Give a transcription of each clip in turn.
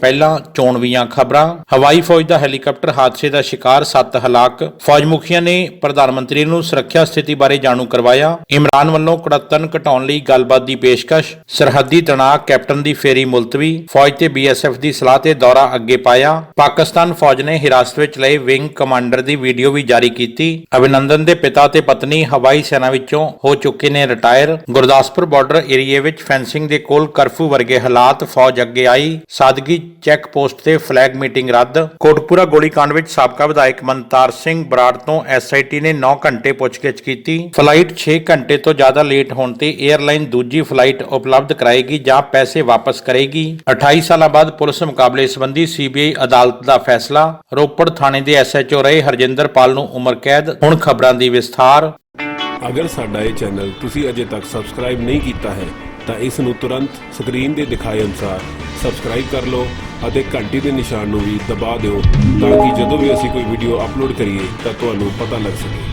ਪਹਿਲਾਂ ਚੋਣਵੀਆਂ ਖਬਰਾਂ। ਹਵਾਈ ਫੌਜ ਦਾ ਹੈਲੀਕਾਪਟਰ ਹਾਦਸੇ ਦਾ ਸ਼ਿਕਾਰ 7 ਹਲਾਕ। ਫੌਜ ਮੁਖੀਆਂ ਨੇ ਪ੍ਰਧਾਨ ਮੰਤਰੀ ਨੂੰ ਸੁਰੱਖਿਆ ਸਥਿਤੀ ਬਾਰੇ ਜਾਣੂ ਕਰਵਾਇਆ। ਇਮਰਾਨ ਵੱਲੋਂ ਕੜੱਤਨ ਘਟਾਉਣ ਲਈ ਗੱਲਬਾਤ ਦੀ ਪੇਸ਼ਕਸ਼। ਸਰਹੱਦੀ ਤਣਾਅ ਕੈਪਟਨ ਦੀ ਫੇਰੀ ਮੁਲਤਵੀ। ਫੌਜ ਤੇ ਬੀਐਸਐਫ ਦੀ ਸਲਾਹ ਤੇ ਦੌਰਾ ਅੱਗੇ ਪਾਇਆ। ਪਾਕਿਸਤਾਨ ਫੌਜ ਨੇ ਹਿਰਾਸਤ ਵਿੱਚ ਲਏ ਵਿੰਗ ਕਮਾਂਡਰ ਦੀ ਵੀਡੀਓ ਵੀ ਜਾਰੀ ਕੀਤੀ। ਅਭਿਨੰਦਨ ਦੇ ਪਿਤਾ ਤੇ ਪਤਨੀ ਹਵਾਈ ਸੈਨਾ ਵਿੱਚੋਂ ਹੋ ਚੁੱਕੇ ਨੇ ਰਿਟਾਇਰ। ਗੁਰਦਾਸਪੁਰ ਬਾਰਡਰ ਏਰੀਏ ਵਿੱਚ ਫੈਂਸਿੰਗ ਦੇ ਕੋਲ ਕਰਫਿਊ ਵਰਗੇ ਹਾਲਾਤ ਫੌਜ ਅੱਗੇ ਆਈ। ਸਾਦਗੀ ਚੈੱਕ ਪੋਸਟ ਤੇ ਫਲੈਗ ਮੀਟਿੰਗ ਰੱਦ। ਕੋਟਪੂਰਾ ਗੋਲੀकांड ਵਿੱਚ ਸਾਬਕਾ ਵਿਧਾਇਕ ਮਨਤਾਰ ਸਿੰਘ ਬਰਾੜ ਤੋਂ ਐਸਆਈਟੀ ਨੇ 9 ਘੰਟੇ ਪੁੱਛਗਿੱਛ ਕੀਤੀ। ਫਲਾਈਟ 6 ਘੰਟੇ ਤੋਂ ਜ਼ਿਆਦਾ ਲੇਟ ਹੋਣ ਤੇ 에ਅਰਲਾਈਨ ਦੂਜੀ ਫਲਾਈਟ ਉਪਲਬਧ ਕਰਾਏਗੀ ਜਾਂ ਪੈਸੇ ਵਾਪਸ ਕਰੇਗੀ। 28 ਸਾਲਾਂ ਬਾਅਦ ਪੁਲਿਸ ਮੁਕਾਬਲੇ ਸੰਬੰਧੀ ਸੀਬੀਆਈ ਅਦਾਲਤ ਦਾ ਫੈਸਲਾ। ਰੋਪੜ ਥਾਣੇ ਦੇ ਐਸਐਚਓ ਰਹੇ ਹਰਜਿੰਦਰ ਪਾਲ ਨੂੰ ਉਮਰ ਕੈਦ। ਹੁਣ ਖਬਰਾਂ ਦੀ ਵਿਸਥਾਰ। ਅਗਰ ਸਾਡਾ ਇਹ ਚੈਨਲ ਤੁਸੀਂ ਅਜੇ ਤੱਕ ਸਬਸਕ੍ਰਾਈਬ ਨਹੀਂ ਕੀਤਾ ਹੈ, ਤਾਂ ਇਸ ਨੂੰ ਤੁਰੰਤ ਸਕਰੀਨ ਦੇ ਦਿਖਾਏ ਅਨੁਸਾਰ ਸਬਸਕ੍ਰਾਈਬ ਕਰ ਲਓ ਅਤੇ ਘੰਟੀ ਦੇ ਨਿਸ਼ਾਨ ਨੂੰ ਵੀ ਦਬਾ ਦਿਓ ਤਾਂ ਕਿ ਜਦੋਂ ਵੀ ਅਸੀਂ ਕੋਈ ਵੀਡੀਓ ਅਪਲੋਡ ਕਰੀਏ ਤਾਂ ਤੁਹਾਨੂੰ ਪਤਾ ਲੱਗ ਸਕੇ।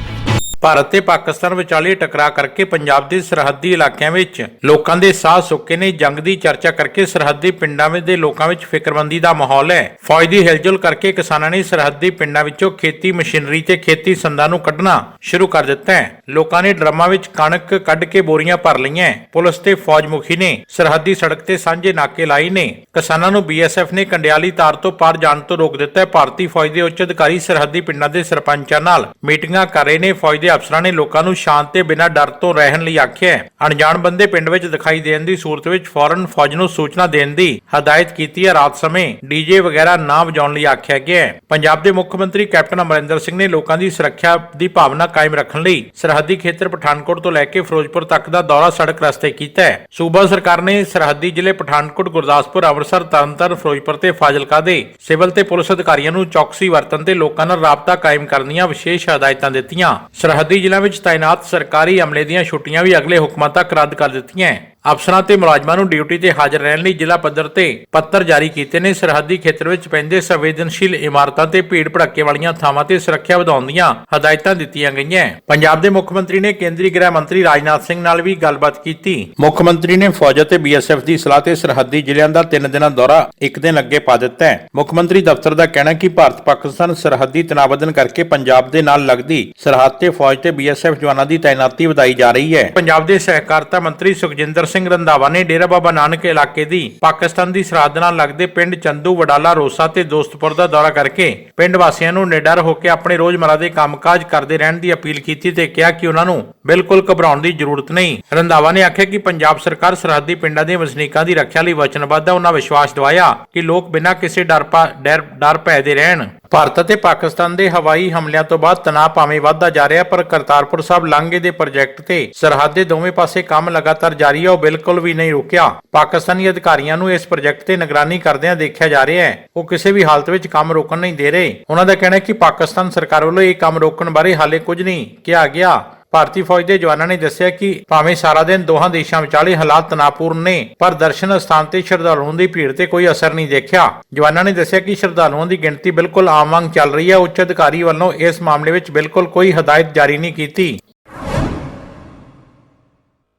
ਭਾਰਤ ਤੇ ਪਾਕਿਸਤਾਨ ਵਿਚਾਲੇ ਟਕਰਾ ਕਰਕੇ ਪੰਜਾਬ ਦੇ ਸਰਹੱਦੀ ਇਲਾਕਿਆਂ ਵਿੱਚ ਲੋਕਾਂ ਦੇ ਸਾਹ ਸੁੱਕੇ ਨੇ। ਜੰਗ ਦੀ ਚਰਚਾ ਕਰਕੇ ਸਰਹੱਦੀ ਪਿੰਡਾਂ ਵਿੱਚ ਦੇ ਲੋਕਾਂ ਵਿੱਚ ਫਿਕਰਮੰਦੀ ਦਾ ਮਾਹੌਲ ਹੈ। ਫੌਜ ਦੀ ਹਿਲਜੁਲ ਕਰਕੇ ਕਿਸਾਨਾਂ ਨੇ ਸਰਹੱਦੀ ਪਿੰਡਾਂ ਵਿੱਚੋਂ ਖੇਤੀ ਮਸ਼ੀਨਰੀ ਤੇ ਖੇਤੀ ਸੰਦਾਂ ਨੂੰ ਕੱਢਣਾ ਸ਼ੁਰੂ ਕਰ ਦਿੱਤਾ ਹੈ। ਲੋਕਾਂ ਨੇ ਡਰਮਾਂ ਵਿੱਚ ਕਣਕ ਕੱਢ ਕੇ ਬੋਰੀਆਂ ਭਰ ਲਈਆਂ ਪੁਲਿਸ ਤੇ ਫੌਜ ਮੁਖੀ ਨੇ ਸਰਹੱਦੀ ਸੜਕ ਤੇ ਸਾਂਝੇ ਨਾਕੇ ਲਾਏ ਨੇ। ਕਿਸਾਨਾਂ ਨੂੰ ਬੀਐਸਐਫ ਨੇ ਕੰਡਿਆਲੀ ਤਾਰ ਤੋਂ ਪਾਰ ਜਾਣ ਤੋਂ ਰੋਕ ਦਿੱਤਾ ਹੈ। ਭਾਰਤੀ ਫੌਜ ਦੇ ਉੱਚ ਅਧਿਕਾਰੀ ਸਰਹੱਦੀ ਪਿੰਡਾਂ ਦੇ ਸਰਪੰਚਾਂ ਨਾਲ ਮੀਟਿੰਗਾਂ ਕਰ ਰਹੇ ਨੇ। ਫੌਜ ਦੇ ਅਫਸਰਾਂ ਨੇ ਲੋਕਾਂ ਨੂੰ ਸ਼ਾਂਤ ਤੇ ਬਿਨਾਂ ਡਰ ਤੋਂ ਰਹਿਣ ਲਈ ਆਖਿਆ ਹੈ। ਅਣਜਾਣ ਬੰਦੇ ਪਿੰਡ ਵਿੱਚ ਦਿਖਾਈ ਦੇਣ ਦੀ ਸੂਰਤ ਵਿੱਚ ਫੌਰਨ ਫੌਜ ਨੂੰ ਸੂਚਨਾ ਦੇਣ ਦੀ ਹਦਾਇਤ ਕੀਤੀ ਹੈ। ਰਾਤ ਸਮੇਂ ਡੀਜੇ ਵਗੈਰਾ ਨਾ ਵਜਾਉਣ ਲਈ ਆਖਿਆ ਗਿਆ ਹੈ। ਪੰਜਾਬ ਦੇ ਮੁੱਖ ਮੰਤਰੀ ਕੈਪਟਨ ਅਮਰਿੰਦਰ ਸਿੰਘ ਨੇ ਲੋਕਾਂ ਦੀ ਸੁਰੱਖਿਆ ਦੀ ਭਾਵਨਾ ਕਾਇਮ ਰੱਖਣ ਲਈ ਸਰਹੱਦੀ ਖੇਤਰ ਪਠਾਨਕੋਟ ਤੋਂ ਲੈ ਕੇ ਫਿਰੋਜ਼ਪੁਰ ਤੱਕ ਦਾ ਦੌਰਾ ਸੜਕ ਰਸਤੇ ਕੀਤਾ ਹੈ। ਸੂਬਾ ਸਰਕਾਰ ਨੇ ਸਰਹੱਦੀ ਜ਼ਿਲ੍ਹੇ ਪਠਾਨਕੋਟ, ਗੁਰਦਾਸਪੁਰ, ਅੰਮ੍ਰਿਤਸਰ, ਤਰਨਤਾਰਨ, ਫਿਰੋਜ਼ਪੁਰ ਤੇ ਫਾਜ਼ਿਲਕਾ ਦੇ ਸਿਵਲ ਤੇ ਪੁਲਿਸ ਅਧਿਕਾਰੀਆਂ ਨੂੰ ਚੌਕਸੀ ਵਰਤਣ ਤੇ ਲੋਕਾਂ ਨਾਲ ਰਾਬਤਾ ਕਾਇਮ ਕਰਨ ਦੀਆਂ ਵਿਸ਼ੇਸ਼ ਹਦਾਇਤਾਂ ਦਿੱਤੀਆਂ। ਸਰਹੱਦੀ ਜ਼ਿਲ੍ਹਿਆਂ ਵਿੱਚ ਤਾਇਨਾਤ ਸਰਕਾਰੀ ਅਮਲੇ ਦੀਆਂ ਛੁੱਟੀਆਂ ਵੀ ਅਗਲੇ ਹੁਕਮਾਂ ਤੱਕ ਰੱਦ ਕਰ ਦਿੱਤੀਆਂ। ਅਫਸਰਾਂ ਤੇ ਮੁਲਾਜ਼ਮਾਂ ਨੂੰ ਡਿਊਟੀ ਤੇ ਹਾਜ਼ਰ ਰਹਿਣ ਲਈ ਜ਼ਿਲ੍ਹਾ ਪੱਧਰ ਤੇ ਪੱਤਰ ਜਾਰੀ ਕੀਤੇ ਨੇ। ਸਰਹੱਦੀ ਖੇਤਰ ਵਿੱਚ ਪੈਂਦੇ ਸੰਵੇਦਨਸ਼ੀਲ ਇਮਾਰਤਾਂ ਤੇ ਭੀੜ ਭੜੱਕੇ ਵਾਲੀਆਂ ਥਾਵਾਂ ਤੇ ਸੁਰੱਖਿਆ ਵਧਾਉਣ ਦੀਆਂ ਹਦਾਇਤਾਂ ਦਿੱਤੀਆਂ ਗਈਆਂ ਪੰਜਾਬ ਦੇ ਮੁੱਖ ਮੰਤਰੀ ਨੇ ਕੇਂਦਰੀ ਗ੍ਰਹਿ ਮੰਤਰੀ ਰਾਜਨਾਥ ਸਿੰਘ ਨਾਲ ਵੀ ਗੱਲਬਾਤ ਕੀਤੀ। ਮੁੱਖ ਮੰਤਰੀ ਨੇ ਫੌਜ ਅਤੇ ਬੀਐਸਐਫ ਦੀ ਸਲਾਹ ਤੇ ਸਰਹੱਦੀ ਜ਼ਿਲ੍ਹਿਆਂ ਦਾ ਤਿੰਨ ਦਿਨਾਂ ਦੌਰਾ ਇੱਕ ਦਿਨ ਅੱਗੇ ਪਾ ਦਿੱਤਾ ਹੈ। ਮੁੱਖ ਮੰਤਰੀ ਦਫ਼ਤਰ ਦਾ ਕਹਿਣਾ ਕਿ ਭਾਰਤ ਪਾਕਿਸਤਾਨ ਸਰਹੱਦੀ ਤਣਾਅਬੰਧਨ ਕਰਕੇ ਪੰਜਾਬ ਦੇ ਨਾਲ ਲੱਗਦੀ ਸਰਹੱਦ ਤੇ ਫੌਜ ਤੇ ਬੀਐਸਐਫ ਜਵਾਨਾਂ ਦੀ ਤਾਇਨਾਤੀ ਵਧਾਈ ਜਾ ਰਹੀ ਹੈ। ਪੰਜਾਬ ਦੇ ਸਹਿਕਾਰਤਾ ਮੰਤਰੀ ਸੁਖਜਿੰਦਰ ਸਿੰਘ ਰੰਧਾਵਾ ਨੇ ਡੇਰਾ ਬਾਬਾ ਨਾਨਕ ਇਲਾਕੇ ਦੀ ਪਾਕਿਸਤਾਨ ਦੀ ਸਰਹੱਦ ਨਾਲ ਲੱਗਦੇ ਪਿੰਡ ਚੰਦੂ, ਵਡਾਲਾ, ਰੋਸਾ ਤੇ ਦੋਸਤਪੁਰ ਦਾ ਦੌਰਾ ਕਰਕੇ ਪਿੰਡ ਵਾਸੀਆਂ ਨੂੰ ਨਿਡਰ ਹੋ ਕੇ ਆਪਣੇ ਰੋਜ਼ਮਰਾ ਦੇ ਕੰਮਕਾਜ ਕਰਦੇ ਰਹਿਣ ਦੀ ਅਪੀਲ ਕੀਤੀ ਤੇ ਕਿਹਾ ਕਿ ਉਹਨਾਂ ਨੂੰ ਬਿਲਕੁਲ ਘਬਰਾਉਣ ਦੀ ਜ਼ਰੂਰਤ ਨਹੀਂ। ਰੰਧਾਵਾ ਨੇ ਆਖਿਆ ਕਿ ਪੰਜਾਬ ਸਰਕਾਰ ਸਰਹੱਦੀ ਪਿੰਡਾਂ ਦੇ ਵਸਨੀਕਾਂ ਦੀ ਰੱਖਿਆ ਲਈ ਵਚਨਬੱਧ ਹੈ। ਉਹਨਾਂ ਵਿਸ਼ਵਾਸ ਦਿਵਾਇਆ ਕਿ ਲੋਕ ਬਿਨਾਂ ਕਿਸੇ ਡਰ ਪਾ, ਡਰ ਭੈ ਦੇ ਰਹਿਣ। ਭਾਰਤ ਅਤੇ ਪਾਕਿਸਤਾਨ ਦੇ ਹਵਾਈ ਹਮਲਿਆਂ ਤੋਂ ਬਾਅਦ ਤਣਾਅ ਭਾਵੇਂ ਵੱਧਦਾ ਜਾ ਰਿਹਾ ਪਰ ਕਰਤਾਰਪੁਰ ਸਾਹਿਬ ਲਾਂਘੇ ਦੇ ਪ੍ਰੋਜੈਕਟ ਤੇ ਸਰਹੱਦ ਦੇ ਦੋਵੇਂ ਪਾਸੇ ਕੰਮ ਲਗਾਤਾਰ ਜਾਰੀ ਹੈ। ਉਹ ਬਿਲਕੁਲ ਵੀ ਨਹੀਂ ਰੋਕਿਆ। ਪਾਕਿਸਤਾਨੀ ਅਧਿਕਾਰੀਆਂ ਨੂੰ ਇਸ ਪ੍ਰੋਜੈਕਟ ਤੇ ਨਿਗਰਾਨੀ ਕਰਦਿਆਂ ਦੇਖਿਆ ਜਾ ਰਿਹਾ ਹੈ। ਉਹ ਕਿਸੇ ਵੀ ਹਾਲਤ ਵਿੱਚ ਕੰਮ ਰੋਕਣ ਨਹੀਂ ਦੇ ਰਹੇ। ਉਹਨਾਂ ਦਾ ਕਹਿਣਾ ਹੈ ਕਿ ਪਾਕਿਸਤਾਨ ਸਰਕਾਰ ਵੱਲੋਂ ਇਹ ਕੰਮ ਰੋਕਣ ਬਾਰੇ ਹਾਲੇ ਕੁਝ ਨਹੀਂ ਕਿਹਾ ਗਿਆ। ਭਾਰਤੀ ਫੌਜ ਦੇ ਜਵਾਨਾਂ ਨੇ ਦੱਸਿਆ ਕਿ ਭਾਵੇਂ ਸਾਰਾ ਦਿਨ ਦੋਹਾਂ ਦੇਸ਼ਾਂ ਵਿਚਾਲੇ ਹਾਲਾਤ ਤਣਾਅਪੂਰਨ ਨੇ, ਪਰ ਦਰਸ਼ਨ ਸਥਾਨ ਤੇ ਸ਼ਰਧਾਲੂਆਂ ਦੀ ਭੀੜ ਤੇ ਕੋਈ ਅਸਰ ਨਹੀਂ ਦੇਖਿਆ। ਜਵਾਨਾਂ ਨੇ ਦੱਸਿਆ ਕਿ ਸ਼ਰਧਾਲੂਆਂ ਦੀ ਗਿਣਤੀ ਬਿਲਕੁਲ ਆਮ ਵਾਂਗ ਚੱਲ ਰਹੀ ਹੈ। ਉੱਚ ਅਧਿਕਾਰੀ ਵੱਲੋਂ ਇਸ ਮਾਮਲੇ ਵਿੱਚ ਬਿਲਕੁਲ ਕੋਈ ਹਦਾਇਤ ਜਾਰੀ ਨਹੀਂ ਕੀਤੀ।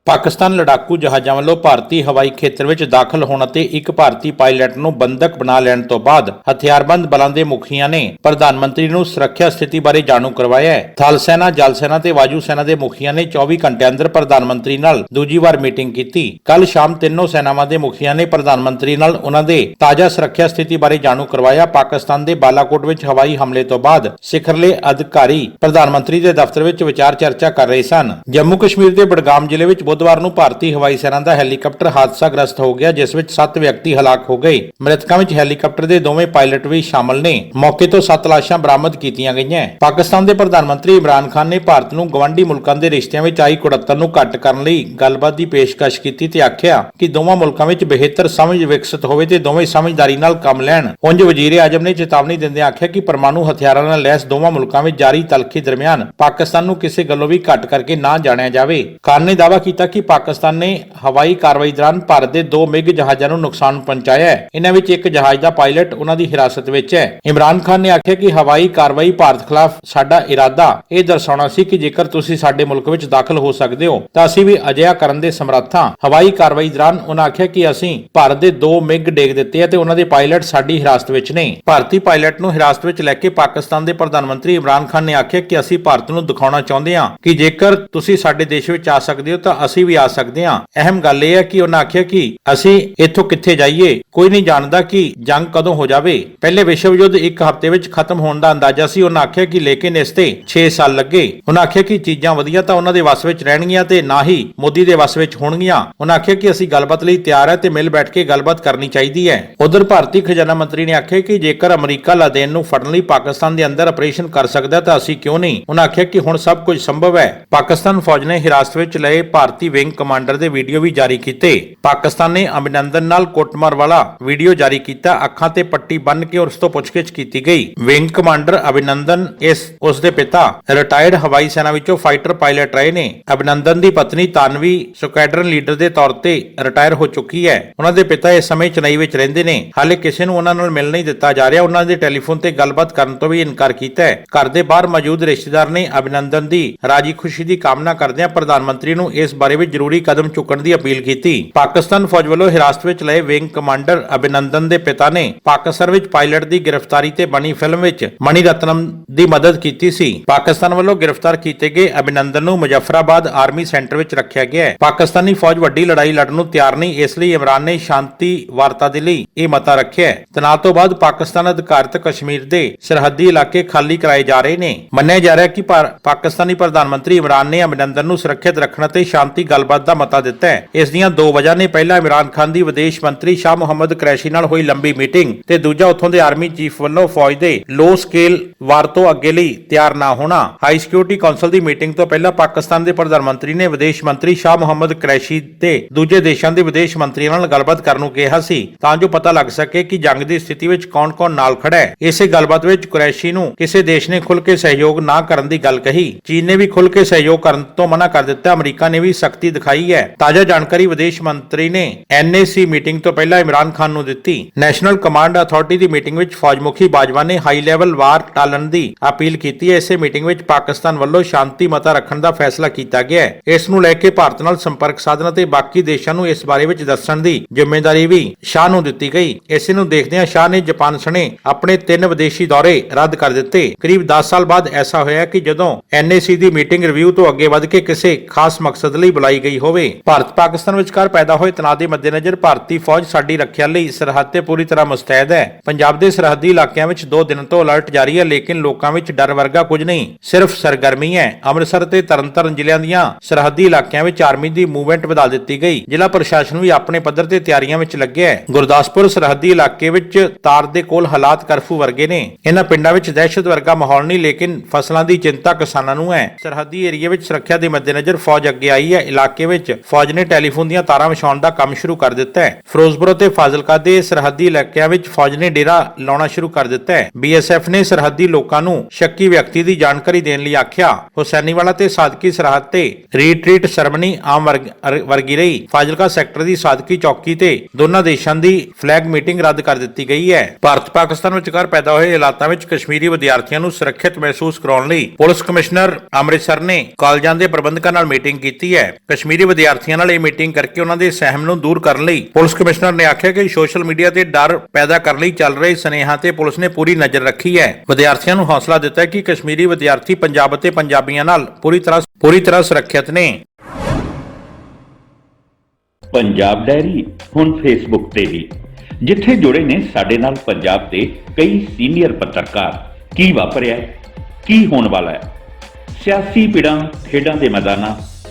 ਪਾਕਿਸਤਾਨ ਲੜਾਕੂ ਜਹਾਜ਼ਾਂ ਵੱਲੋਂ ਭਾਰਤੀ ਹਵਾਈ ਖੇਤਰ ਵਿੱਚ ਦਾਖਲ ਹੋਣ ਅਤੇ ਇੱਕ ਭਾਰਤੀ ਪਾਇਲਟ ਨੂੰ ਬੰਦਕ ਬਣਾ ਲੈਣ ਤੋਂ ਬਾਅਦ ਹਥਿਆਰਬੰਦ ਬਲਾਂ ਦੇ ਮੁਖੀਆਂ ਨੇ ਪ੍ਰਧਾਨ ਮੰਤਰੀ ਨੂੰ ਸੁਰੱਖਿਆ ਸਥਿਤੀ ਬਾਰੇ ਜਾਣੂ ਕਰਵਾਇਆ ਹੈ। ਥਲ ਸੈਨਾ, ਜਲ ਸੈਨਾ ਤੇ ਵਾਯੂ ਸੈਨਾ ਦੇ ਮੁਖੀਆਂ ਨੇ 24 ਘੰਟੇ ਅੰਦਰ ਪ੍ਰਧਾਨ ਮੰਤਰੀ ਨਾਲ ਦੂਜੀ ਵਾਰ ਮੀਟਿੰਗ ਕੀਤੀ। ਕੱਲ ਸ਼ਾਮ ਤਿੰਨੋਂ ਸੈਨਾਵਾਂ ਦੇ ਮੁਖੀਆਂ ਨੇ ਪ੍ਰਧਾਨ ਮੰਤਰੀ ਨਾਲ ਉਹਨਾਂ ਦੇ ਤਾਜ਼ਾ ਸੁਰੱਖਿਆ ਸਥਿਤੀ ਬਾਰੇ ਜਾਣੂ ਕਰਵਾਇਆ। ਪਾਕਿਸਤਾਨ ਦੇ ਬਾਲਾਕੋਟ ਵਿੱਚ ਹਵਾਈ ਹਮਲੇ ਤੋਂ ਬਾਅਦ ਸਿਖਰਲੇ ਅਧਿਕਾਰੀ ਪ੍ਰਧਾਨ ਮੰਤਰੀ ਦੇ ਦਫ਼ਤਰ ਵਿੱਚ ਵਿਚਾਰ ਚਰਚਾ ਕਰ ਰਹੇ ਸਨ। ਜੰਮੂ ਕਸ਼ਮੀਰ ਦੇ ਬਡਗਾਮ ਜ਼ਿਲ੍ਹੇ ਵਿੱਚ ਬੁੱਧਵਾਰ ਨੂੰ ਭਾਰਤੀ ਹਵਾਈ ਸੈਨਾ ਦਾ ਹੈਲੀਕਾਪਟਰ ਹਾਦਸਾਗ੍ਰਸਤ ਹੋ ਗਿਆ, ਜਿਸ ਵਿੱਚ 7 ਵਿਅਕਤੀ ਹਲਾਕ ਹੋ ਗਏ। ਮ੍ਰਿਤਕਾਂ ਵਿੱਚ ਹੈਲੀਕਾਪਟਰ ਦੇ ਦੋਵੇਂ ਪਾਇਲਟ ਵੀ ਸ਼ਾਮਲ ਨੇ। ਮੌਕੇ ਤੋਂ 7 ਲਾਸ਼ਾਂ ਬਰਾਮਦ ਕੀਤੀਆਂ ਗਈਆਂ। ਪਾਕਿਸਤਾਨ ਦੇ ਪ੍ਰਧਾਨ ਮੰਤਰੀ ਇਮਰਾਨ ਖਾਨ ਨੇ ਭਾਰਤ ਨੂੰ ਗਵੰਡੀ ਮੁਲਕਾਂ ਦੇ ਰਿਸ਼ਤਿਆਂ ਵਿੱਚ ਆਈ ਕੁੜੱਤਣ ਨੂੰ ਘੱਟ ਕਰਨ ਲਈ ਗੱਲਬਾਤ ਦੀ ਪੇਸ਼ਕਸ਼ ਕੀਤੀ ਤੇ ਆਖਿਆ ਕਿ ਦੋਵਾਂ ਮੁਲਕਾਂ ਵਿੱਚ ਬਿਹਤਰ ਸਮਝ ਵਿਕਸਿਤ ਹੋਵੇ ਤੇ ਦੋਵੇਂ ਸਮਝਦਾਰੀ ਨਾਲ ਕੰਮ ਲੈਣ। ਉਂਝ ਵਜ਼ੀਰ ਆਜਮ ਨੇ ਚੇਤਾਵਨੀ ਦਿੰਦਿਆਂ ਆਖਿਆ ਕਿ ਪਰਮਾਣੂ ਹਥਿਆਰਾਂ ਨਾਲ ਲੈਸ ਦੋਵਾਂ ਮੁਲਕਾਂ ਵਿੱਚ ਜਾਰੀ ਤਲਖੀ ਦਰਮਿਆਨ ਪਾਕਿਸਤਾਨ ਨੂੰ ਕਿਸੇ ਗੱਲੋਂ ਵੀ ਘੱਟ ਕਰਕੇ ਨਾ ਜਾਣਿਆ ਜਾਵੇ। ਖਾਨ ਨੇ ਦਾਅਵਾ ਕੀਤਾ ਕਿ ਪਾਕਿਸਤਾਨ ਨੇ ਹਵਾਈ ਕਾਰਵਾਈ ਦੌਰਾਨ ਭਾਰਤ ਦੇ ਦੋ ਮਿਗ ਜਹਾਜ਼ਾਂ ਨੂੰ ਨੁਕਸਾਨ ਪਹੁੰਚਾਇਆ ਹੈ। ਇਹਨਾਂ ਵਿੱਚ ਇੱਕ ਜਹਾਜ਼ ਦਾ ਪਾਇਲਟ ਉਹਨਾਂ ਦੀ ਹਿਰਾਸਤ ਵਿੱਚ ਹੈ। ਇਮਰਾਨ ਖਾਨ ਨੇ ਆਖਿਆ ਕਿ ਹਵਾਈ ਕਾਰਵਾਈ ਭਾਰਤ ਖਿਲਾਫ ਸਾਡਾ ਇਰਾਦਾ। ਇਹ ਦਰਸਾਉਣਾ ਸੀ ਕਿ ਜੇਕਰ ਤੁਸੀਂ ਸਾਡੇ ਮੁਲਕ ਵਿੱਚ ਦਾਖਲ ਹੋ ਸਕਦੇ ਹੋ, ਤਾਂ ਅਸੀਂ ਵੀ ਅਜਿਹਾ ਕਰਨ ਦੇ ਸਮਰੱਥ ਹਾਂ। ਹਵਾਈ ਕਾਰਵਾਈ ਦੌਰਾਨ ਉਹਨਾਂ ਆਖਿਆ ਕਿ ਅਸੀਂ ਭਾਰਤ ਦੇ ਦੋ ਮਿਗ ਡੇਗ ਦਿੱਤੇ ਆ ਤੇ ਉਹਨਾਂ ਦੇ ਪਾਇਲਟ ਸਾਡੀ ਹਿਰਾਸਤ ਵਿੱਚ ਨੇ। ਭਾਰਤੀ ਪਾਇਲਟ ਨੂੰ ਹਿਰਾਸਤ ਵਿੱਚ ਲੈ ਕੇ ਪਾਕਿਸਤਾਨ ਦੇ ਪ੍ਰਧਾਨ ਮੰਤਰੀ ਇਮਰਾਨ ਖਾਨ ਨੇ ਆਖਿਆ ਕਿ ਅਸੀਂ ਭਾਰਤ ਨੂੰ ਦਿਖਾਉਣਾ ਚਾਹੁੰਦੇ ਹਾਂ ਕਿ ਜੇਕਰ ਤੁਸੀਂ ਸਾਡੇ ਦੇਸ਼ ਵਿੱਚ ਆ ਸਕਦੇ ਹੋ, ਤਾਂ ਅਸੀਂ ਵੀ ਆ ਸਕਦੇ ਹਾਂ। ਅਹਿਮ ਗੱਲ ਇਹ ਹੈ ਕਿ ਉਹਨਾਂ ਆਖਿਆ ਕਿ ਅਸੀਂ ਇੱਥੋਂ ਕਿੱਥੇ ਜਾਈਏ, ਕੋਈ ਨਹੀਂ ਜਾਣਦਾ ਕਿ ਜੰਗ ਕਦੋਂ ਹੋ ਜਾਵੇ। ਪਹਿਲੇ ਵਿਸ਼ਵ ਯੁੱਧ ਇੱਕ ਹਫ਼ਤੇ ਵਿੱਚ ਖਤਮ ਹੋਣ ਦਾ ਅੰਦਾਜ਼ਾ ਸੀ। ਉਹਨਾਂ ਆਖਿਆ ਕਿ ਲੇਕਿਨ ਇਸ ਤੇ 6 ਸਾਲ ਲੱਗੇ। ਉਹਨਾਂ ਆਖਿਆ ਕਿ ਚੀਜ਼ਾਂ ਵਧੀਆ ਤਾਂ ਉਹਨਾਂ ਦੇ ਵੱਸ ਵਿੱਚ ਰਹਿਣਗੀਆਂ ਤੇ ਨਾ ਹੀ ਮੋਦੀ ਦੇ ਵੱਸ ਵਿੱਚ ਹੋਣਗੀਆਂ। ਉਹਨਾਂ ਆਖਿਆ ਕਿ ਅਸੀਂ ਗੱਲਬਾਤ ਲਈ ਤਿਆਰ ਹੈ ਤੇ ਮਿਲ ਬੈਠ ਕੇ ਗੱਲਬਾਤ ਕਰਨੀ ਚਾਹੀਦੀ ਹੈ। ਉਧਰ ਭਾਰਤੀ ਖਜ਼ਾਨਾ ਮੰਤਰੀ ਨੇ ਆਖਿਆ ਕਿ ਜੇਕਰ ਅਮਰੀਕਾ ਲਾਦੇਨ ਨੂੰ ਫੜਨ ਲਈ ਪਾਕਿਸਤਾਨ ਦੇ ਅੰਦਰ ਆਪਰੇਸ਼ਨ ਕਰ ਸਕਦਾ ਤਾਂ ਅਸੀਂ ਕਿਉਂ ਨਹੀਂ? ਉਹਨਾਂ ਆਖਿਆ ਕਿ ਹੁਣ ਸਭ ਕੁਝ ਸੰਭਵ ਹੈ। ਪਾਕਿਸਤਾਨ ਫੌਜ ਨੇ ਹਿਰਾਸਤ ਵਿੱਚ ਲਏ ਭਾਰਤੀ ਵਿੰਗ ਕਮਾਂਡਰ ਦੇ ਵੀਡੀਓ ਵੀ ਜਾਰੀ ਕੀਤੇ। ਪਾਕਿਸਤਾਨ ਨੇ ਅਭਿਨੰਦਨ ਨਾਲ ਕੁੱਟਮਾਰ ਵਾਲਾ ਵੀਡੀਓ ਜਾਰੀ ਕੀਤਾ, ਅੱਖਾਂ ਤੇ ਪੱਟੀ ਬੰਨ੍ਹ ਕੇ ਉਸ ਤੋਂ ਪੁੱਛਗਿੱਛ ਕੀਤੀ ਗਈ। ਵਿੰਗ ਕਮਾਂਡਰ ਅਭਿਨੰਦਨ ਇਸ ਉਸ ਦੇ ਪਿਤਾ, ਰਿਟਾਇਰਡ ਹਵਾਈ ਸੈਨਾ ਵਿੱਚੋਂ ਫਾਈਟਰ ਪਾਇਲਟ ਰਹੇ ਨੇ। ਅਭਿਨੰਦਨ ਦੀ ਪਤਨੀ ਤਾਨਵੀ ਸਕੁਐਡਰਨ ਲੀਡਰ ਦੇ ਤੌਰ ਤੇ ਰਿਟਾਇਰ ਹੋ ਚੁੱਕੀ ਹੈ। ਉਹਨਾਂ ਦੇ ਪਿਤਾ ਇਸ ਸਮੇਂ ਚੇਨਈ ਵਿੱਚ ਰਹਿੰਦੇ ਨੇ। ਹਾਲੇ ਕਿਸੇ ਨੂੰ ਉਹਨਾਂ ਨਾਲ ਮਿਲ ਨਹੀਂ ਦਿੱਤਾ ਜਾ ਰਿਹਾ। ਉਹਨਾਂ ਦੇ ਟੈਲੀਫੋਨ ਤੇ ਗੱਲਬਾਤ ਕਰਨ ਤੋਂ ਵੀ ਇਨਕਾਰ ਕੀਤਾ ਹੈ। ਘਰ ਦੇ ਬਾਹਰ ਮੌਜੂਦ ਰਿਸ਼ਤੇਦਾਰ ਨੇ ਅਭਿਨੰਦਨ ਦੀ ਰਾਜੀ ਖੁਸ਼ੀ ਦੀ ਕਾਮਨਾ ਕਰਦਿਆਂ ਪ੍ਰਧਾਨ ਮੰਤਰੀ ਨੂੰ ਇਸ ਬਾਰੇ ਵਿੱਚ ਜ਼ਰੂਰੀ ਕਦਮ ਚੁੱਕਣ ਦੀ ਅਪੀਲ ਕੀਤੀ। ਪਾਕਿਸਤਾਨ ਫੌਜ ਵੱਲੋਂ ਹਿਰਾਸਤ ਵਿੱਚ ਲਏ ਵਿੰਗ ਕਮਾਂਡਰ ਅਭਿਨੰਦਨ ਦੇ ਪਿਤਾ ਨੇ ਪਾਕਿਸਤਾਨ ਵਿੱਚ ਪਾਇਲਟ ਦੀ ਗ੍ਰਿਫਤਾਰੀ ਤੇ ਬਣੀ ਫਿਲਮ ਵਿੱਚ ਮਣੀ ਰਤਨਮ ਦੀ ਮਦਦ ਕੀਤੀ ਸੀ। ਪਾਕਿਸਤਾਨ ਵੱਲੋਂ ਗ੍ਰਿਫਤਾਰ ਕੀਤੇ ਗਏ ਅਭਿਨੰਦਨ ਨੂੰ ਮੁਜ਼ੱਫਰਾਬਾਦ ਆਰਮੀ ਸੈਂਟਰ ਵਿੱਚ ਰੱਖਿਆ ਗਿਆ ਹੈ। ਪਾਕਿਸਤਾਨੀ ਫੌਜ ਵੱਡੀ ਲੜਾਈ ਲੜਨ ਨੂੰ ਤਿਆਰ ਨਹੀਂ, ਇਸ ਲਈ ਇਮਰਾਨ ਨੇ ਸ਼ਾਂਤੀ ਵਾਰਤਾ ਦੇ ਲਈ ਇਹ ਮਤਾ ਰੱਖਿਆ ਹੈ। ਤਣਾਅ ਤੋਂ ਬਾਅਦ ਪਾਕਿਸਤਾਨ ਅਧਿਕਾਰਤ ਕਸ਼ਮੀਰ ਦੇ ਸਰਹੱਦੀ ਇਲਾਕੇ ਖਾਲੀ ਕਰਾਏ ਜਾ ਰਹੇ ਨੇ। ਮੰਨਿਆ ਜਾ ਰਿਹਾ ਹੈ ਕਿ ਭਾਰ- ਪਾਕਿਸਤਾਨੀ ਪ੍ਰਧਾਨ ਮੰਤਰੀ ਇਮਰਾਨ ਨੇ ਅਭਿਨੰਦਨ ਨੂੰ ਸੁਰੱਖਿਅਤ ਰੱਖਣ ਤੇ ਸ਼ਾਂਤੀ ਗੱਲਬਾਤ ਦਾ ਮਤਾ ਦਿੱਤਾ ਹੈ। ਇਸ ਦੀਆਂ ਦੋ ਵਜ੍ਹਾ ਨੇ ਪਹਿਲਾ ਇਮਰਾਨ ਖਾਨ ਦੀ ਵਿਦੇਸ਼ ਮੰਤਰੀ ਸ਼ਾਹ ਮੁਹੰਮਦ ਕੁਰੈਸ਼ੀ ਨਾਲ ਹੋਈ ਲੰਬੀ ਮੀਟਿੰਗ ਤੇ ਦੂਜਾ ਉੱਥੋਂ ਦੇ ਆਰਮੀ ਚੀਫ ਵੱਲੋਂ ਫੌਜ ਦੇ ਲੋ ਸਕੇਲ ਵਾਰ ਤੋਂ ਅੱਗੇ ਲਈ ਤਿਆਰ ਨਾ ਹੋਣਾ। ਹਾਈ ਸਿਕਿਉਰਿਟੀ ਕੌਂਸਲ ਦੀ ਮੀਟਿੰਗ ਤੋਂ ਪਹਿਲਾਂ ਪਾਕਿਸਤਾਨ ਦੇ ਪ੍ਰਧਾਨ ਮੰਤਰੀ ਨੇ ਵਿਦੇਸ਼ ਮੰਤਰੀ ਸ਼ਾਹ ਮੁਹੰਮਦ ਕੁਰੈਸ਼ੀ ਤੇ ਦੂਜੇ ਦੇਸ਼ਾਂ ਦੇ ਵਿਦੇਸ਼ ਮੰਤਰੀਆਂ ਨਾਲ ਗੱਲਬਾਤ ਕਰਨ ਨੂੰ ਕਿਹਾ ਸੀ। ਤਾਂ ਜੋ ਪਤਾ ਲੱਗ ਸਕੇ ਕਿ ਜੰਗ ਦੀ ਸਥਿਤੀ ਵਿੱਚ ਕੌਣ-ਕੌਣ ਨਾਲ ਖੜਾ ਹੈ। ਇਸੇ ਗੱਲਬਾਤ ਵਿੱਚ ਕੁਰੈਸ਼ੀ ਨੂੰ ਕਿਸੇ ਦੇਸ਼ ਨੇ ਖੁੱਲ੍ਹ ਕੇ ਸਹਿਯੋਗ ਨਾ ਕਰਨ ਦੀ ਗੱਲ ਕਹੀ। ਚੀਨ ਨੇ ਵੀ ਖੁੱਲ੍ਹ ਕੇ ਸਹਿਯੋਗ ਕਰਨ ਤੋਂ ਮਨਾ ਕਰ ਦਿੱਤਾ। ਅਮਰੀਕਾ ਨੇ ਵੀ ਸਖਤੀ ਦਿਖਾਈ ਹੈ। ਤਾਜ਼ਾ ਜਾਣਕਾਰੀ ਵਿਦੇਸ਼ ਮੰਤਰੀ ਨੇ ਐਨਏਸੀ ਮੀਟਿੰਗ ਤੋਂ ਪਹਿਲਾਂ ਇਮਰਾਨ ਖਾਨ ਨੂੰ ਦਿੱਤੀ। ਨੈਸ਼ਨਲ ਕਮਾਂਡ ਅਥਾਰਟੀ ਦੀ ਮੀਟਿੰਗ ਵਿੱਚ ਫੌਜ ਮੁਖੀ ਬਾਜਵਾ ਨੇ ਹਾਈ ਲੈਵਲ ਵਾਰ ਟਾਲਣ ਦੀ ਅਪੀਲ ਕੀਤੀ ਹੈ। ਇਸੇ ਮੀਟਿੰਗ ਵਿੱਚ ਪਾਕਿਸਤਾਨ ਵੱਲੋਂ ਸ਼ਾਂਤੀ ਮਤਾ ਰੱਖਣ ਦਾ ਫੈਸਲਾ ਕੀਤਾ ਗਿਆ ਹੈ। ਇਸ ਨੂੰ ਲੈ ਕੇ ਭਾਰਤ ਨਾਲ ਸੰਪਰਕ ਸਾਧਨ ਅਤੇ ਬਾਕੀ ਦੇਸ਼ਾਂ ਨੂੰ ਇਸ ਬਾਰੇ ਵਿੱਚ ਦੱਸਣ ਦੀ ਜ਼ਿੰਮੇਵਾਰੀ ਵੀ ਸ਼ਾਹ ਨੂੰ ਦਿੱਤੀ ਗਈ। ਇਸੇ ਨੂੰ ਦੇਖਦਿਆਂ ਸ਼ਾਹ ਨੇ ਜਾਪਾਨ ਸਣੇ ਆਪਣੇ ਤਿੰਨ ਵਿਦੇਸ਼ੀ ਦੌਰੇ ਰੱਦ ਕਰ ਦਿੱਤੇ। ਕਰੀਬ 10 ਸਾਲ ਬਾਅਦ ਐਸਾ ਹੋਇਆ ਕਿ ਜਦੋਂ ਐਨਏਸੀ ਦੀ ਮੀਟਿੰਗ ਰਿਵਿਊ ਤੋਂ ਅੱਗੇ ਵੱਧ ਕੇ ਕਿਸੇ ਖਾਸ ਮਕਸਦ ਲਈ ਬੁਲਾਈ ਗਈ ਹੋਵੇ। ਭਾਰਤ ਪਾਕਿਸਤਾਨ ਵਿਚਕਾਰ ਪੈਦਾ ਹੋਏ ਤਣਾਅ ਦੇ ਮੱਦੇਨਜ਼ਰ ਭਾਰਤੀ ਫੌਜ ਸਾਡੀ ਰੱਖਿਆ ਲਈ ਸਰਹੱਦ ਤੇ ਪੂਰੀ ਤਰ੍ਹਾਂ ਮੁਸਤੈਦ ਹੈ। ਪੰਜਾਬ ਦੇ ਸਰਹੱਦੀ ਇਲਾਕਿਆਂ ਵਿੱਚ 2 ਦਿਨ ਤੋਂ ਅਲਰਟ ਜਾਰੀ ਹੈ, ਲੇਕਿਨ ਲੋਕਾਂ ਵਿੱਚ ਡਰ ਵਰਗਾ ਕੁਝ ਨਹੀਂ। ਸਿਰਫ ਸਰਗਰਮੀ ਹੈ। ਅੰਮ੍ਰਿਤਸਰ ਤੇ ਤਰਨਤਾਰਨ ਜ਼ਿਲ੍ਹਿਆਂ ਦੀਆਂ ਸਰਹੱਦੀ ਇਲਾਕਿਆਂ ਵਿੱਚ ਆਰਮੀ ਦੀ ਮੂਵਮੈਂਟ ਵਧਾ ਦਿੱਤੀ ਗਈ। ਜ਼ਿਲ੍ਹਾ ਪ੍ਰਸ਼ਾਸਨ ਵੀ ਆਪਣੇ ਪੱਧਰ ਤੇ ਤਿਆਰੀਆਂ ਵਿੱਚ ਲੱਗਿਆ ਹੈ। ਗੁਰਦਾਸਪੁਰ ਸਰਹੱਦੀ ਇਲਾਕੇ ਵਿੱਚ ਤਾਰ ਦੇ ਕੋਲ ਹਾਲਾਤ ਕਰਫਿਊ ਵਰਗੇ ਨੇ। ਇਹਨਾਂ ਪਿੰਡਾਂ ਵਿੱਚ ਦਹਿਸ਼ਤ ਵਰਗਾ ਮਾਹੌਲ ਨਹੀਂ, ਲੇਕਿਨ ਫਸਲਾਂ ਦੀ ਚਿੰਤਾ ਕਿਸਾਨਾਂ ਨੂੰ ਹੈ। ਸਰਹੱਦੀ ਏਰੀਆ ਵਿੱਚ ਸੁਰੱਖਿਆ ਦੇ ਮੱਦੇਨਜ਼ਰ ਫੌਜ ਅੱਗੇ ਆਈ ਹੈ। ਇਲਾਕੇ ਵਿੱਚ ਫੌਜ ਨੇ ਟੈਲੀਫੋਨ ਦੀਆਂ ਤਾਰਾਂ ਵਿਛਾਉਣ ਦਾ ਕੰਮ ਸ਼ੁਰੂ ਕਰ ਦਿੱਤਾ ਹੈ। ਫਿਰੋਜ਼ਪੁਰ ਅਤੇ ਫਾਜ਼ਿਲਕਾ ਦੇ ਸਰਹੱਦੀ ਇਲਾਕਿਆਂ ਵਿੱਚ ਫੌਜ ਨੇ ਡੇਰਾ ਲਾਉਣਾ ਸ਼ੁਰੂ ਕਰ ਦਿੱਤਾ ਹੈ। ਬੀਐਸਐਫ ਨੇ ਸਰਹੱਦੀ ਲੋਕਾਂ ਨੂੰ ਸ਼ੱਕੀ ਵਿਅਕਤੀ ਦੀ ਜਾਣਕਾਰੀ ਦੇਣ ਲਈ ਆਖਿਆ। ਹੁਸੈਨੀਵਾਲਾ ਤੇ ਸਾਦਕੀ ਸਰਹੱਦ ਤੇ ਰੀਟਰੀਟ ਸਰਮਨੀ ਆਮ ਵਰਗ- ਵਰਗੀ ਰਹੀ। ਫਾਜ਼ਿਲਕਾ ਸੈਕਟਰ ਦੀ ਸਾਦਕੀ ਚੌਕੀ ਤੇ ਦੋਨਾਂ ਦੇਸ਼ਾਂ ਦੀ ਫਲੈਗ ਮੀਟਿੰਗ ਰੱਦ ਕਰ ਦਿੱਤੀ ਗਈ ਹੈ। ਭਾਰਤ ਪਾਕਿਸਤਾਨ ਵਿਚਕਾਰ ਪੈਦਾ ਹੋਏ ਹਾਲਾਤਾਂ ਵਿੱਚ ਕਸ਼ਮੀਰੀ ਵਿਦਿਆਰਥੀਆਂ ਨੂੰ ਸੁਰੱਖਿਅਤ ਮਹਿਸੂਸ ਕਰਾਉਣ ਲਈ ਪੁਲਿਸ ਕਮਿਸ਼ਨਰ ਅੰਮ੍ਰਿਤਸਰ ਨੇ ਕਾਲਜਾਂ ਦੇ ਪ੍ਰਬੰਧਕਾਂ ਨਾਲ ਮੀਟਿੰਗ ਕੀਤੀ ਹੈ। ਕਸ਼ਮੀਰੀ ਵਿਦਿਆਰਥੀਆਂ ਨਾਲ ਇਹ ਮੀਟਿੰਗ ਕਰਕੇ ਉਹਨਾਂ ਦੇ ਸਹਿਮ ਨੂੰ ਦੂਰ ਕਰਨ ਲਈ ਪੁਲਿਸ ਕਮਿਸ਼ਨਰ ਨੇ ਆਖਿਆ ਕਿ ਸੋਸ਼ਲ ਮੀਡੀਆ ਤੇ ਡਰ ਪੈਦਾ ਕਰਨ ਲਈ ਚੱਲ ਰਹੇ ਸਨੇਹਾਂ ਤੇ ਪੁਲਿਸ ਨੇ ਪੂਰੀ ਨਜ਼ਰ ਰੱਖੀ ਹੈ। ਵਿਦਿਆਰਥੀਆਂ ਨੂੰ ਹੌਸਲਾ ਦਿੱਤਾ ਕਿ ਕਸ਼ਮੀਰੀ ਵਿਦਿਆਰਥੀ ਪੰਜਾਬ ਅਤੇ ਪੰਜਾਬੀਆਂ ਨਾਲ ਪੂਰੀ ਤਰ੍ਹਾਂ ਪੂਰੀ ਤਰ੍ਹਾਂ ਸੁਰੱਖਿਅਤ ਨੇ। ਪੰਜਾਬ ਡੈਰੀ, ਹੁਣ ਫੇਸਬੁੱਕ ਤੇ ਵੀ। ਜਿੱਥੇ ਜੁੜੇ ਨੇ ਸਾਡੇ ਨਾਲ ਪੰਜਾਬ ਦੇ ਕਈ ਸੀਨੀਅਰ ਪੱਤਰਕਾਰ। ਕੀ ਵਾਪਰਿਆ ਕੀ ਹੋਣ ਵਾਲਾ ਹੈ? ਸਿਆਸੀ ਪਿੜਾਂ ਖੇਡਾਂ ਦੇ ਮੈਦਾਨਾਂ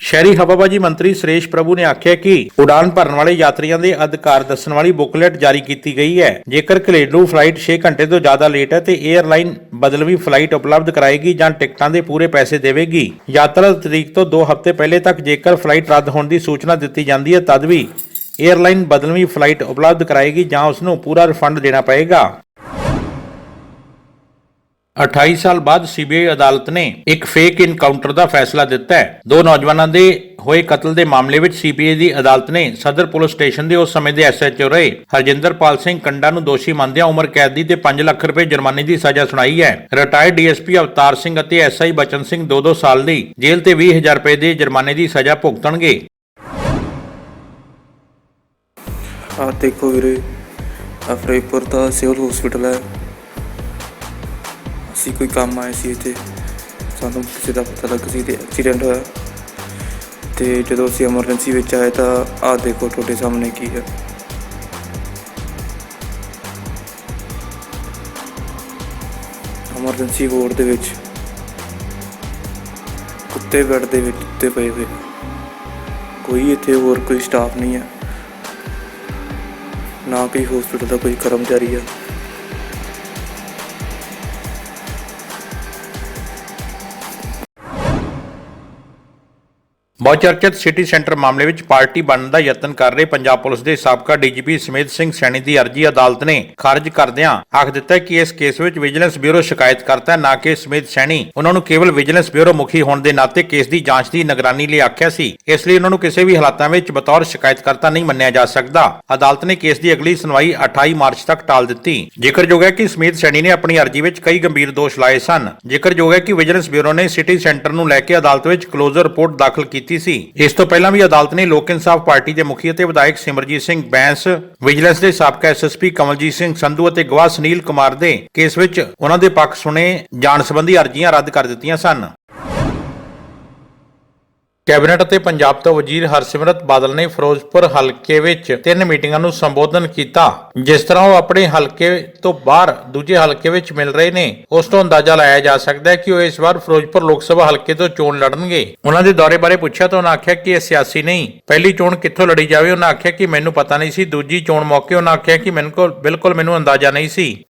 ਸ਼ਹਿਰੀ ਹਵਾਬਾਜੀ ਮੰਤਰੀ ਸੁਰੇਸ਼ ਪ੍ਰਭੂ ਨੇ ਆਖਿਆ ਕਿ ਉਡਾਨ ਭਰਨ ਵਾਲੇ ਯਾਤਰੀਆਂ ਦੇ ਅਧਿਕਾਰ ਦੱਸਣ ਵਾਲੀ ਬੁਕਲੇਟ ਜਾਰੀ ਕੀਤੀ ਗਈ ਹੈ। ਜੇਕਰ ਘਰੇਲੂ ਫਲਾਈਟ 6 ਘੰਟੇ ਤੋਂ ਜ਼ਿਆਦਾ ਲੇਟ ਹੈ ਤੇ 에ਅਰਲਾਈਨ ਬਦਲਵੀਂ ਫਲਾਈਟ ਉਪਲਬਧ ਕਰਾਏਗੀ ਜਾਂ ਟਿਕਟਾਂ ਦੇ ਪੂਰੇ ਪੈਸੇ ਦੇਵੇਗੀ। ਯਾਤਰਾ ਤਰੀਕ ਤੋਂ 2 ਹਫ਼ਤੇ ਪਹਿਲੇ ਤੱਕ ਜੇਕਰ ਫਲਾਈਟ ਰੱਦ ਹੋਣ ਦੀ ਸੂਚਨਾ ਦਿੱਤੀ ਜਾਂਦੀ ਹੈ, ਤਦ ਵੀ 에ਅਰਲਾਈਨ ਬਦਲਵੀਂ ਫਲਾਈਟ ਉਪਲਬਧ ਕਰਾਏਗੀ ਜਾਂ ਉਸ ਨੂੰ ਪੂਰਾ ਰਿਫੰਡ ਦੇਣਾ ਪਏਗਾ। 28 ਸਾਲ ਬਾਅਦ ਸੀਬੀਆਈ ਅਦਾਲਤ ਨੇ ਇੱਕ ਫੇਕ ਇਨਕਾਊਂਟਰ ਦਾ ਫੈਸਲਾ ਦਿੱਤਾ ਹੈ। ਦੋ ਨੌਜਵਾਨਾਂ ਦੇ ਹੋਏ ਕਤਲ ਦੇ ਮਾਮਲੇ ਵਿੱਚ ਸੀਬੀਆਈ ਦੀ ਅਦਾਲਤ ਨੇ ਸਦਰ ਪੁਲਿਸ ਸਟੇਸ਼ਨ ਦੇ ਉਸ ਸਮੇਂ ਦੇ ਐਸਐਚਓ ਰਹੇ। ਹਰਜਿੰਦਰਪਾਲ ਸਿੰਘ ਕੰਡਾ ਨੂੰ ਦੋਸ਼ੀ ਮੰਨਦਿਆਂ ਉਮਰ ਕੈਦ ਦੀ ਤੇ 5 ਲੱਖ ਰੁਪਏ ਜੁਰਮਾਨੇ ਦੀ ਸਜ਼ਾ ਸੁਣਾਈ ਹੈ। ਰਿਟਾਇਰਡ ਡੀਐਸਪੀ ਅਵਤਾਰ ਸਿੰਘ ਅਤੇ ਐਸਆਈ ਬਚਨ ਸਿੰਘ 2-2 ਸਾਲ ਦੀ ਜੇਲ੍ਹ ਤੇ 20000 ਰੁਪਏ ਦੇ ਜੁਰਮਾਨੇ ਦੀ ਸਜ਼ਾ ਭੁਗਤਣਗੇ। ਆ ਦੇਖੋ ਵੀਰੇ ਆ ਫਰੀਦਪੁਰ ਦਾ ਸਿਵਲ ਹਸਪੀਟਲ ਹੈ। ਅਸੀਂ ਕੋਈ ਕੰਮ ਆਏ ਸੀ ਇੱਥੇ। ਸਾਨੂੰ ਕਿਸੇ ਦਾ ਪਤਾ ਲੱਗਾ ਸੀ ਤੇ ਐਕਸੀਡੈਂਟ ਹੋਇਆ। ਤੇ ਜਦੋਂ ਅਸੀਂ ਐਮਰਜੈਂਸੀ ਵਿੱਚ ਆਏ ਤਾਂ ਆ ਦੇਖੋ ਤੁਹਾਡੇ ਸਾਹਮਣੇ ਕੀ ਹੈ। ਐਮਰਜੈਂਸੀ ਵਾਰਡ ਦੇ ਵਿੱਚ। ਕੁੱਤੇ ਬੈੱਡ ਦੇ ਵਿੱਚ ਉੱਤੇ ਪਏ ਹੋਏ ਕੋਈ ਇੱਥੇ ਹੋਰ ਕੋਈ ਸਟਾਫ ਨਹੀਂ ਹੈ। ਨਾ ਕੋਈ ਹਸਪੀਟਲ ਦਾ ਕੋਈ ਕਰਮਚਾਰੀ ਆ ਬਹੁਚਰਚਿਤ ਸਿਟੀ ਸੈਂਟਰ ਮਾਮਲੇ ਵਿੱਚ ਪਾਰਟੀ ਬਣਨ ਦਾ ਯਤਨ ਕਰ ਰਹੇ ਪੰਜਾਬ ਪੁਲਿਸ ਦੇ ਸਾਬਕਾ ਡੀਜੀਪੀ ਸਮੇਤ ਸਿੰਘ ਸੈਣੀ ਦੀ ਅਰਜ਼ੀ ਅਦਾਲਤ ਨੇ ਖਾਰਜ ਕਰਦਿਆਂ ਆਖ ਦਿੱਤਾ ਕਿ ਇਸ ਕੇਸ ਵਿੱਚ ਵਿਜੀਲੈਂਸ ਬਿਊਰੋ ਸ਼ਿਕਾਇਤ ਕਰਤਾ ਨਾ ਕਿ ਸਮੇਤ ਸੈਣੀ। ਉਹਨਾਂ ਨੂੰ ਕੇਵਲ ਵਿਜੀਲੈਂਸ ਬਿਊਰੋ ਮੁਖੀ ਹੋਣ ਦੇ ਨਾਤੇ ਕੇਸ ਦੀ ਜਾਂਚ ਦੀ ਨਿਗਰਾਨੀ ਲਈ ਆਖਿਆ ਸੀ। ਇਸ ਲਈ ਉਹਨਾਂ ਨੂੰ ਕਿਸੇ ਵੀ ਹਾਲਾਤਾਂ ਵਿੱਚ ਬਤੌਰ ਸ਼ਿਕਾਇਤਕਰਤਾ ਨਹੀਂ ਮੰਨਿਆ ਜਾ ਸਕਦਾ। ਅਦਾਲਤ ਨੇ ਕੇਸ ਦੀ ਅਗਲੀ ਸੁਣਵਾਈ 28 ਮਾਰਚ ਤੱਕ ਟਾਲ ਦਿੱਤੀ। ਜ਼ਿਕਰਯੋਗ ਹੈ ਕਿ ਸਮੇਤ ਸੈਣੀ ਨੇ ਆਪਣੀ ਅਰਜ਼ੀ ਵਿੱਚ ਕਈ ਗੰਭੀਰ ਦੋਸ਼ ਲਾਏ ਸਨ। ਜ਼ਿਕਰਯੋਗ ਹੈ ਕਿ ਵਿਜੀਲੈਂਸ ਬਿਊਰੋ ਨੇ ਸਿਟੀ ਸੈਂਟਰ ਨੂੰ ਲੈ ਕੇ ਅਦਾਲਤ ਵਿੱਚ ਕਲੋਜ਼ਰ ਰਿਪੋਰਟ ਦਾਖਲ ਕੀਤੀ ਕੀਤੀ ਸੀ। ਇਸ ਤੋਂ ਪਹਿਲਾਂ ਵੀ ਅਦਾਲਤ ਨੇ ਲੋਕ ਇਨਸਾਫ ਪਾਰਟੀ ਦੇ ਮੁਖੀ ਅਤੇ ਵਿਧਾਇਕ ਸਿਮਰਜੀਤ ਸਿੰਘ ਬੈਂਸ, ਵਿਜੀਲੈਂਸ ਦੇ ਸਾਬਕਾ ਐਸਐਸਪੀ ਕਮਲਜੀਤ ਸਿੰਘ ਸੰਧੂ ਅਤੇ ਗਵਾਹ ਸੁਨੀਲ ਕੁਮਾਰ ਦੇ ਕੇਸ ਵਿੱਚ ਉਹਨਾਂ ਦੇ ਪੱਖ ਸੁਣੇ ਜਾਣ ਸੰਬੰਧੀ ਅਰਜ਼ੀਆਂ ਰੱਦ ਕਰ ਦਿੱਤੀਆਂ ਸਨ। ਕੈਬਨਿਟ ਅਤੇ ਪੰਜਾਬ ਤੋਂ ਵਜ਼ੀਰ ਹਰਸਿਮਰਤ ਬਾਦਲ ਨੇ ਫਿਰੋਜ਼ਪੁਰ ਹਲਕੇ ਵਿੱਚ ਤਿੰਨ ਮੀਟਿੰਗਾਂ ਨੂੰ ਸੰਬੋਧਨ ਕੀਤਾ। ਜਿਸ ਤਰ੍ਹਾਂ ਉਹ ਆਪਣੇ ਹਲਕੇ ਤੋਂ ਬਾਹਰ ਦੂਜੇ ਹਲਕੇ ਵਿੱਚ ਮਿਲ ਰਹੇ ਨੇ, ਉਸ ਤੋਂ ਅੰਦਾਜ਼ਾ ਲਾਇਆ ਜਾ ਸਕਦਾ ਹੈ ਕਿ ਉਹ ਇਸ ਵਾਰ ਫਿਰੋਜ਼ਪੁਰ ਲੋਕ ਸਭਾ ਹਲਕੇ ਤੋਂ ਚੋਣ ਲੜਨਗੇ। ਉਹਨਾਂ ਦੇ ਦੌਰੇ ਬਾਰੇ ਪੁੱਛਿਆ ਤਾਂ ਉਹਨਾਂ ਆਖਿਆ ਕਿ ਇਹ ਸਿਆਸੀ ਨਹੀਂ। ਪਹਿਲੀ ਚੋਣ ਕਿੱਥੋਂ ਲੜੀ ਜਾਵੇ, ਉਹਨਾਂ ਆਖਿਆ ਕਿ ਮੈਨੂੰ ਪਤਾ ਨਹੀਂ ਸੀ। ਦੂਜੀ ਚੋਣ ਮੌਕੇ ਉਹਨਾਂ ਆਖਿਆ ਕਿ ਮੈਨੂੰ ਬਿਲਕੁਲ ਮੈਨੂੰ ਅੰਦਾਜ਼ਾ ਨਹੀਂ ਸੀ।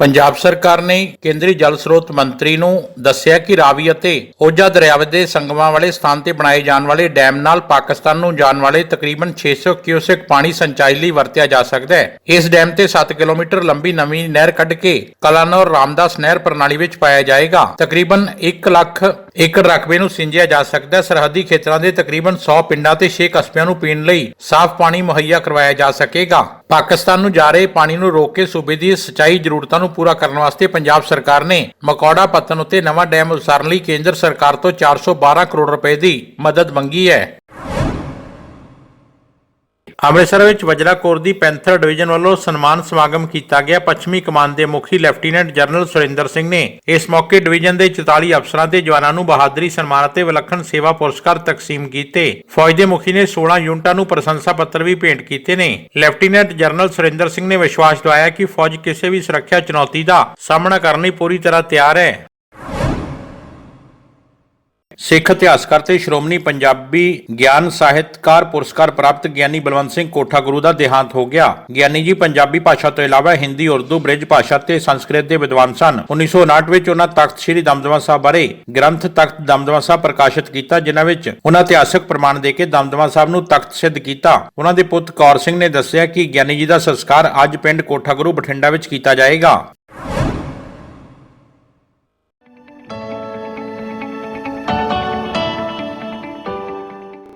ਪੰਜਾਬ ਸਰਕਾਰ ਨੇ ਕੇਂਦਰੀ ਜਲ ਸਰੋਤ ਮੰਤਰੀ ਨੂੰ ਦੱਸਿਆ ਕਿ ਰਾਵੀ ਅਤੇ ਓਜਾ ਦਰਿਆਵੇ ਦੇ ਸੰਗਮਾਂ ਵਾਲੇ ਸਥਾਨ ਤੇ ਬਣਾਏ ਜਾਣ ਵਾਲੇ ਡੈਮ ਨਾਲ ਪਾਕਿਸਤਾਨ ਨੂੰ ਜਾਣ ਵਾਲੇ ਤਕਰੀਬਨ 600 ਕਿਊਸੈਕ ਪਾਣੀ ਸਿੰਚਾਈ ਲਈ ਵਰਤਿਆ ਜਾ ਸਕਦਾ ਹੈ। ਇਸ ਡੈਮ ਤੇ 7 ਕਿਲੋਮੀਟਰ ਲੰਬੀ ਨਵੀਂ ਨਹਿਰ ਕੱਢ ਕੇ ਕਲਾਨੌਰ ਰਾਮਦਾਸ ਨਹਿਰ ਪ੍ਰਣਾਲੀ ਵਿੱਚ ਪਾਇਆ ਜਾਏਗਾ। ਤਕਰੀਬਨ 1 ਲੱਖ ਏਕੜ ਰਕਬੇ ਨੂੰ ਸਿੰਜਿਆ ਜਾ ਸਕਦਾ ਹੈ। ਸਰਹੱਦੀ ਖੇਤਰਾਂ ਦੇ ਤਕਰੀਬਨ 100 ਪਿੰਡਾਂ ਤੇ 6 ਕਸਬਿਆਂ ਨੂੰ ਪੀਣ ਲਈ ਸਾਫ਼ ਪਾਣੀ ਮੁਹੱਈਆ ਕਰਵਾਇਆ ਜਾ ਸਕੇਗਾ। ਪਾਕਿਸਤਾਨ ਨੂੰ ਜਾ ਰਹੇ ਪਾਣੀ ਨੂੰ ਰੋਕ ਕੇ ਸੂਬੇ ਦੀ ਸਿੰਚਾਈ ਜ਼ਰੂਰਤਾਂ ਨੂੰ ਪੂਰਾ ਕਰਨ ਵਾਸਤੇ ਪੰਜਾਬ ਸਰਕਾਰ ਨੇ ਮਕੌੜਾ ਪੱਤਨ ਉੱਤੇ ਨਵਾਂ ਡੈਮ ਉਸਾਰਨ ਲਈ ਕੇਂਦਰ ਸਰਕਾਰ ਤੋਂ 412 ਕਰੋੜ ਰੁਪਏ ਦੀ ਮਦਦ ਮੰਗੀ ਹੈ। ਅੰਮ੍ਰਿਤਸਰ ਵਿੱਚ ਵਜਰਾ ਕੋਰ ਦੀ ਪੈਂਥਰ ਡਿਵੀਜ਼ਨ ਵੱਲੋਂ ਸਨਮਾਨ ਸਮਾਗਮ ਕੀਤਾ ਗਿਆ। ਪੱਛਮੀ ਕਮਾਨ ਦੇ ਮੁਖੀ ਲੈਫਟੀਨੈਂਟ ਜਨਰਲ ਸੁਰਿੰਦਰ ਸਿੰਘ ਨੇ ਇਸ ਮੌਕੇ ਡਿਵੀਜ਼ਨ ਦੇ 44 ਅਫਸਰਾਂ ਤੇ ਜਵਾਨਾਂ ਨੂੰ ਬਹਾਦਰੀ ਸਨਮਾਨ ਅਤੇ ਵਿਲੱਖਣ ਸੇਵਾ ਪੁਰਸਕਾਰ ਤਕਸੀਮ ਕੀਤੇ। ਫੌਜ ਦੇ ਮੁਖੀ ਨੇ 16 ਯੂਨਿਟਾਂ ਨੂੰ ਪ੍ਰਸ਼ੰਸਾ ਪੱਤਰ ਵੀ ਭੇਂਟ ਕੀਤੇ ਨੇ। ਲੈਫਟੀਨੈਂਟ ਜਨਰਲ ਸੁਰਿੰਦਰ ਸਿੰਘ ਨੇ ਵਿਸ਼ਵਾਸ ਦਿਵਾਇਆ ਕਿ ਫੌਜ ਕਿਸੇ ਵੀ ਸੁਰੱਖਿਆ ਚੁਣੌਤੀ ਦਾ ਸਾਹਮਣਾ ਕਰਨ ਲਈ ਪੂਰੀ ਤਰ੍ਹਾਂ ਤਿਆਰ ਹੈ। ਸਿੱਖ ਇਤਿਹਾਸਕਾਰ ਤੇ ਸ਼੍ਰੋਮਣੀ ਪੰਜਾਬੀ ਗਿਆਨ ਸਾਹਿਤਕਾਰ ਪੁਰਸਕਾਰ ਪ੍ਰਾਪਤ ਗਿਆਨੀ ਬਲਵੰਤ ਸਿੰਘ ਕੋਠਾ ਗੁਰੂ ਦਾ ਦੇਹਾਂਤ ਹੋ ਗਿਆ। ਗਿਆਨੀ ਜੀ ਪੰਜਾਬੀ ਭਾਸ਼ਾ ਤੋਂ ਇਲਾਵਾ ਹਿੰਦੀ, ਉਰਦੂ, ਬ੍ਰਿਜ ਭਾਸ਼ਾ ਤੇ ਸੰਸਕ੍ਰਿਤ ਦੇ ਵਿਦਵਾਨ ਸਨ। 1959 ਵਿੱਚ ਉਹਨਾਂ ਤਖਤ ਸ੍ਰੀ ਦਮਦਮਾ ਸਾਹਿਬ ਬਾਰੇ ਗ੍ਰੰਥ ਤਖਤ ਦਮਦਮਾ ਸਾਹਿਬ ਪ੍ਰਕਾਸ਼ਿਤ ਕੀਤਾ, ਜਿਨ੍ਹਾਂ ਵਿੱਚ ਉਹਨਾਂ ਇਤਿਹਾਸਕ ਪ੍ਰਮਾਣ ਦੇ ਕੇ ਦਮਦਮਾ ਸਾਹਿਬ ਨੂੰ ਤਖਤ ਸਿੱਧ ਕੀਤਾ। ਉਹਨਾਂ ਦੇ ਪੁੱਤ ਕੌਰ ਸਿੰਘ ਨੇ ਦੱਸਿਆ ਕਿ ਗਿਆਨੀ ਜੀ ਦਾ ਸੰਸਕਾਰ ਅੱਜ ਪਿੰਡ ਕੋਠਾ ਗੁਰੂ ਬਠਿੰਡਾ ਵਿੱਚ ਕੀਤਾ ਜਾਏਗਾ।